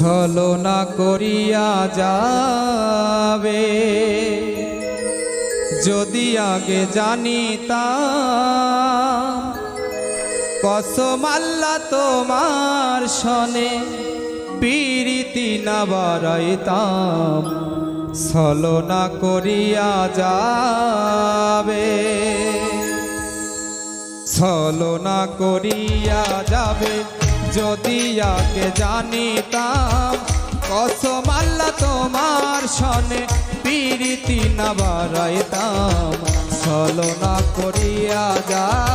ছলনা করিয়া যাবে। যদি আগে জানিতাম কসম আল্লাহ তোমার সনে পীরিতি না বাড়াইতাম, ছলনা করিয়া যাবে। ছলনা করিয়া যাবে। যদি আগে জানিতাম কসম আল্লাহ তোমার সনে পীরিতি না বাড়াইতাম। ছলনা করিয়া যাবে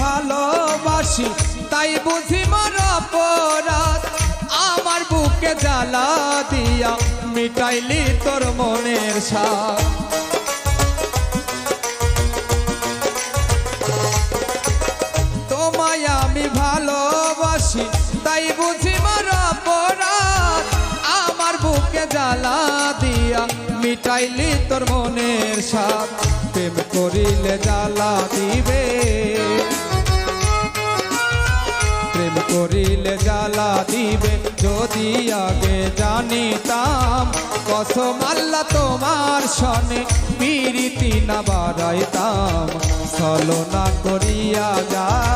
ভালোবাসি, তাই বুঝি মোর অপরাধ। আমার বুকে জ্বালা দিয়া মিটাইলি তোর মনের সাথ তোমায় আমি ভালোবাসি, তাই বুঝি মোর আমার বুকে জ্বালা দিয়া মিটাইলি তোর মনের সাথ প্রেম করিলে জ্বালা দিবে। যদি আগে জানিতাম কসম আল্লাহ তোমার সনে পিরিতি না বাড়াইতাম। ছলনা করিয়া যাবে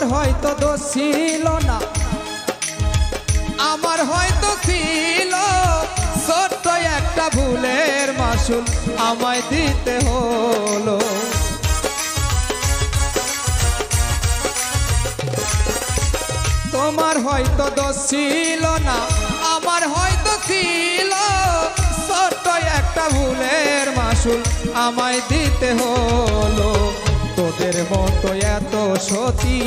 তোমার হয়তো দোষ ছিল না। আমার হয়তো ছিল। ছোট্ট একটা ভুলের মাসুল আমায় দিতে হলো। তোমার হয়তো দোষ ছিল না। আমার হয়তো ছিল। ছোট্ট একটা ভুলের মাসুল আমায় দিতে হলো। তোদের মতো এত সতী।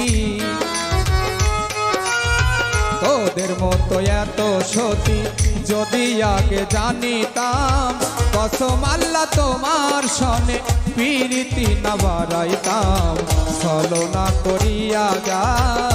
তোদের মতো এত সতী, যদি আগে জানিতাম, কসম আল্লাহ তোমার সনে পিরিতি না বাড়াইতাম। ছলনা করিয়া যাবে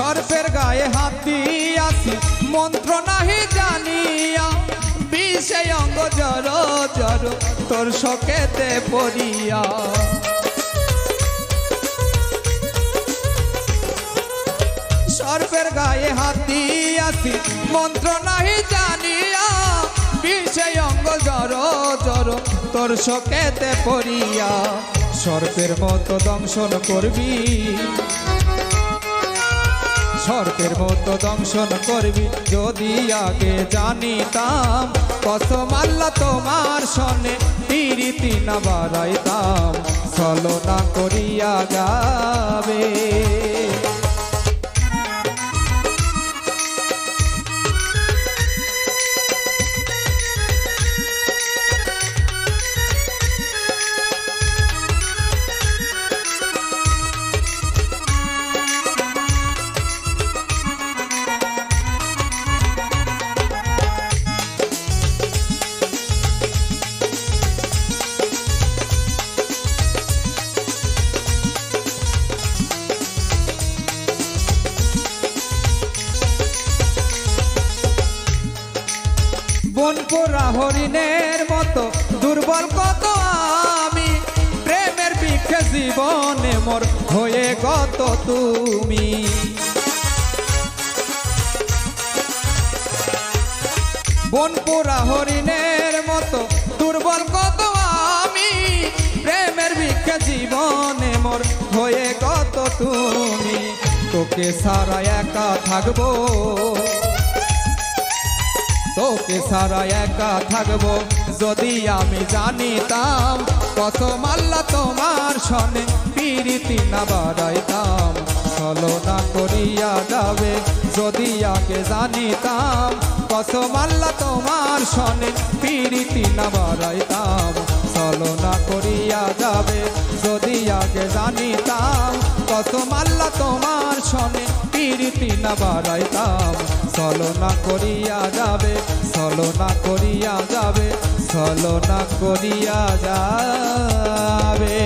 সর্পের গায়ে হাত দিয়াছি, মন্ত্র নাহি জানিয়া। বিষে অঙ্গ জর জর তোর শোকেতে পড়িয়া। সর্পের গায়ে হাত দিয়াছি, মন্ত্র নাহি জানিয়া। বিষে অঙ্গ জর জর তোর শোকেতে পড়িয়া। সর্পের মতো দংশন করবি সর্পের মতো দংশন করবি। যদি আগে জানিতাম কত মাল্লা তোমার সনে পিরিতি না বাড়াইতাম। চলনা করিয়া যাবে। বন পোড়া হরিণের মতো, দুর্বল কত আমি? প্রেমের বিখে জীবনে মোর হয়ে কত তুমি। বন পোড়া হরিণের মতো, দুর্বল কত আমি? প্রেমের ভিক্ষা জীবনে মোর হয়ে কত তুমি। তোকে সারা একা থাকব। তোকে সারা একা থাকব। যদি আমি জানিতাম কত মাল্লা তোমার সনে পিরিতি না বাড়াইতাম। চলো না করিয়া যাবে যদি আগে জানিতাম কত মাল্লা তোমার সনে পিরিতি না বাড়াইতাম। চলো না করিয়া যাবে যদি আগে জানিতাম কত মাল্লা তোমার সনে পিরিতি না বাড়াইতাম। চলো না করিয়া যাবে সলনা করিয়া যাবে সলনা করিয়া যাবে।